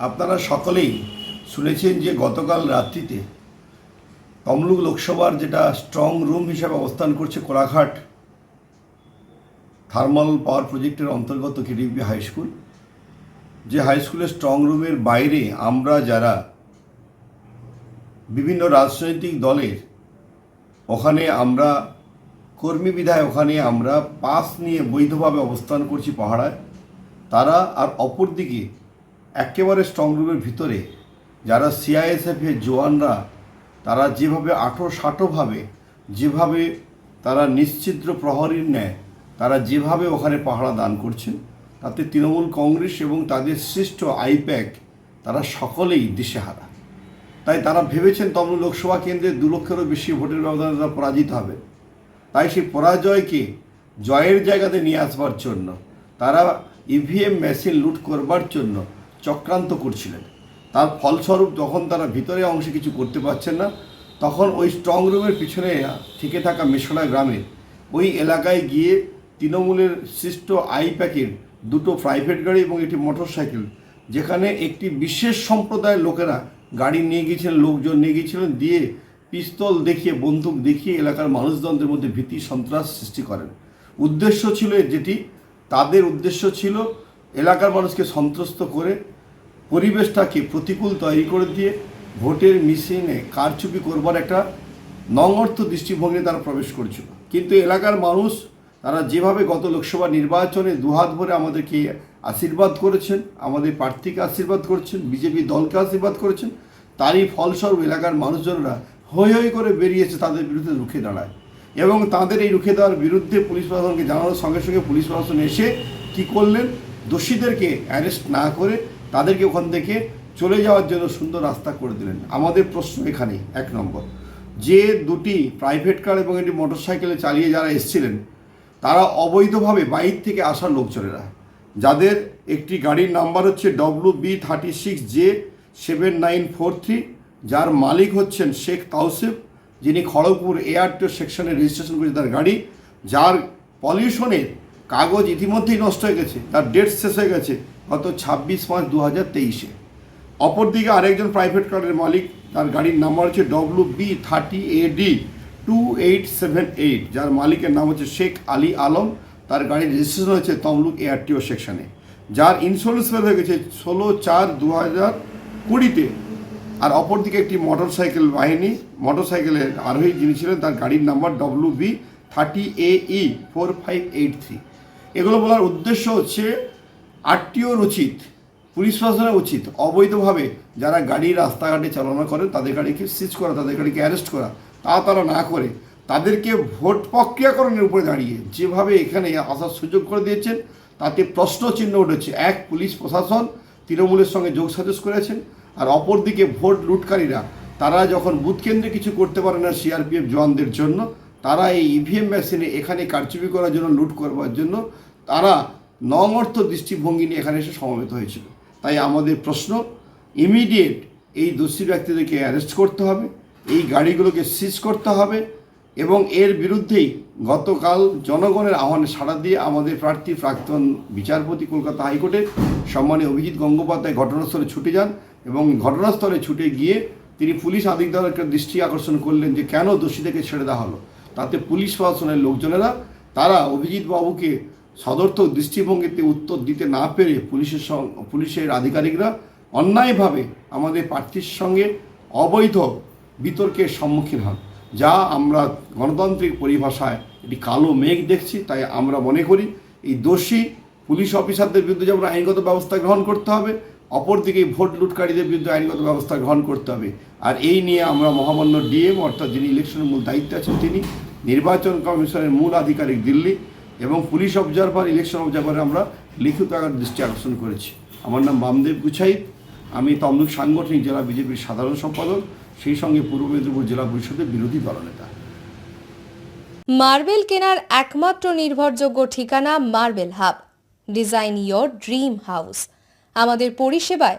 আপনারা সকলেই শুনেছেন যে গতকাল রাত্রিতে তমলুক লোকসভার যেটা স্ট্রং রুম হিসাবে অবস্থান করছে কোলাঘাট থার্মাল পাওয়ার প্রজেক্টের অন্তর্গত কেডিপি হাই স্কুল যে হাই স্কুলের স্ট্রং রুমের বাইরে আমরা যারা বিভিন্ন রাজনৈতিক দলের, ওখানে আমরা, কর্মী বিধায় ওখানে আমরা পাস নিয়ে বৈধভাবে অবস্থান করছি পাহাড়ায় তারা আর অপরদিকে একেবারে স্ট্রং রুমের ভিতরে, যারা সিআইএসএফের জওয়ানরা, তারা যেভাবে আঠো সাঁটোভাবে যেভাবে তারা নিশ্চিদ্র প্রহরীর ন্যায়, তারা যেভাবে ওখানে পাহারা দান করছেন, তাতে তৃণমূল কংগ্রেস এবং তাদের শ্রেষ্ঠ আইপ্যাক, তারা সকলেই দিশেহারা। তাই তারা ভেবেছেন তমলুক লোকসভা কেন্দ্রে দু লক্ষেরও বেশি ভোটের ব্যবধানে তারা পরাজিত হবে। তাই সেই পরাজয়কে জয়ের জায়গাতে নিয়ে আসবার জন্য, তারা ইভিএম মেশিন লুট করবার জন্য চক্রান্ত করছিলেন। তার ফলস্বরূপ যখন তারা ভিতরে অংশে কিছু করতে পারছেন না, তখন ওই স্ট্রং রুমের পিছনে থেকে থাকা মেশলা গ্রামে ওই এলাকায় গিয়ে তৃণমূলের সৃষ্ট আইপ্যাকের দুটো প্রাইভেট গাড়ি এবং একটি মোটরসাইকেল যেখানে একটি বিশেষ সম্প্রদায়ের লোকেরা গাড়ি নিয়ে গিয়েছিলেন, লোকজন নিয়ে গিয়েছিলেন, দিয়ে পিস্তল দেখিয়ে, বন্দুক দেখিয়ে এলাকার মানুষজনদের মধ্যে ভীতি সন্ত্রাস সৃষ্টি করেন। উদ্দেশ্য ছিল যেটি। তাদের উদ্দেশ্য ছিল এলাকার মানুষকে সন্ত্রস্ত করে পরিবেশটাকে প্রতিকূল তৈরি করে দিয়ে ভোটের মিশিনে কারচুপি করবার একটা নঙর্থ দৃষ্টিভঙ্গি তারা প্রবেশ করছিল। কিন্তু এলাকার মানুষ তারা যেভাবে গত লোকসভা নির্বাচনে দুহাত ভরে আমাদেরকে আশীর্বাদ করেছেন, আমাদের প্রার্থীকে আশীর্বাদ করছেন, বিজেপি দলকে আশীর্বাদ করেছেন, তারই ফলস্বরূপ এলাকার মানুষজনরা হৈ হৈ করে বেরিয়েছে তাদের বিরুদ্ধে রুখে দাঁড়ায়। এবং তাদের এই রুখে দেওয়ার বিরুদ্ধে পুলিশ প্রশাসনকে জানানোর সঙ্গে সঙ্গে পুলিশ প্রশাসন এসে কি করলেন? দোষীদেরকে অ্যারেস্ট না করে তাদেরকে ওখান থেকে চলে যাওয়ার জন্য সুন্দর রাস্তা করে দিলেন। আমাদের প্রশ্ন এখানে, এক নম্বর, যে দুটি প্রাইভেট কার এবং একটি মোটরসাইকেলে চালিয়ে যারা এসেছিলেন, তারা অবৈধভাবে বাইর থেকে আসা লোকজনেরা, যাদের একটি গাড়ির নাম্বার হচ্ছে W B thirty six J seven nine four three যার মালিক হচ্ছেন শেখ তাওসিফ, যিনি খড়গপুর এয়ারটো সেকশনে রেজিস্ট্রেশন করেছে তার গাড়ি, যার পলিউশনের কাগজ ইতিমধ্যেই নষ্ট হয়ে গেছে, তার ডেট শেষ হয়ে গেছে গত ছাব্বিশ পাঁচ দু হাজার তেইশে। অপরদিকে আরেকজন প্রাইভেট কারের মালিক, তার গাড়ির নাম্বার হচ্ছে W B thirty A D two eight seven eight যার মালিকের নাম হচ্ছে শেখ আলী আলম, তার গাড়ির রেজিস্ট্রেশন হয়েছে তমলুক এআরটিও সেকশনে যার ইন্স্যুরেন্স ফেল হয়ে গেছে ষোলো চার দু হাজার কুড়িতে। আর অপরদিকে একটি মোটর সাইকেল বাহিনী মোটর সাইকেলের আরোহী যিনি ছিলেন, তার গাড়ির number W B thirty A E four five eight three এগুলো বলার উদ্দেশ্য হচ্ছে আরটিওর উচিত, পুলিশ প্রশাসনের উচিত, অবৈধভাবে যারা গাড়ি রাস্তাঘাটে চালনা করেন তাদের গাড়িকে সিজ করা, তাদের গাড়িকে অ্যারেস্ট করা, তা তারা না করে, তাদেরকে ভোট প্রক্রিয়াকরণের উপরে দাঁড়িয়ে যেভাবে এখানে আসার সুযোগ করে দিয়েছেন, তাতে প্রশ্ন চিহ্ন উঠেছে। এক, পুলিশ প্রশাসন তৃণমূলের সঙ্গে যোগ সাজস করেছেন, আর অপরদিকে ভোট লুটকারীরা, তারা যখন বুথ কেন্দ্রে কিছু করতে পারে না সিআরপিএফ জওয়ানদের জন্য তারা এই ইভিএম মেশিনে এখানে কারচুপি করার জন্য লুট করবার জন্য তারা নমর্থ দৃষ্টিভঙ্গি নিয়ে এখানে এসে সমবেত হয়েছিল। তাই আমাদের প্রশ্ন ইমিডিয়েট এই দোষী ব্যক্তিদেরকে অ্যারেস্ট করতে হবে, এই গাড়িগুলোকে সিজ করতে হবে এবং এর বিরুদ্ধেই গতকাল জনগণের আহ্বানে সাড়া দিয়ে আমাদের প্রার্থী প্রাক্তন বিচারপতি কলকাতা হাইকোর্টের সম্মানীয় অভিজিৎ গঙ্গোপাধ্যায় ঘটনাস্থলে ছুটে যান এবং ঘটনাস্থলে ছুটে গিয়ে তিনি পুলিশ আধিকারিকের দৃষ্টি আকর্ষণ করলেন যে কেন দোষীদেরকে ছেড়ে দেওয়া হলো। তাতে পুলিশ প্রশাসনের লোকজনেরা, তারা অভিজিৎ বাবুকে সদর্থক দৃষ্টিভঙ্গিতে উত্তর দিতে না পেরে পুলিশের পুলিশের আধিকারিকরা অন্যায়ভাবে আমাদের প্রার্থীর সঙ্গে অবৈধ বিতর্কের সম্মুখীন হন, যা আমরা গণতান্ত্রিক পরিভাষায় একটি কালো মেঘ দেখছি, তাই আমরা মনে করি এই দোষী পুলিশ অফিসারদের বিরুদ্ধে যেমন আইনগত ব্যবস্থা গ্রহণ করতে হবে, অপরদিকে ভোট লুটকারীদের বিরুদ্ধে আইনগত ব্যবস্থা গ্রহণ করতে হবে। আর এই নিয়ে আমরা মহামান্য ডিএম, অর্থাৎ যিনি ইলেকশনের মূল দায়িত্বে আছেন, তিনি নির্বাচন কমিশনের মূল আধিকারিক দিল্লি এবং পুলিশ অবজারভার ইলেকশন অবজারভারে আমরা লিখিত আকার দৃষ্টি আকর্ষণ করেছি। আমার নাম বামদেব গুছাইত। আমি তমলুক সাংগঠনিক জেলা বিজেপির সাধারণ সম্পাদক, সেই সঙ্গে পূর্ব মেদিনীপুর জেলা পরিষদের বিরোধী দলনেতা। মার্বেল কেনার একমাত্র নির্ভরযোগ্য ঠিকানা marble hub, design your dream house. আমাদের পরিষেবায়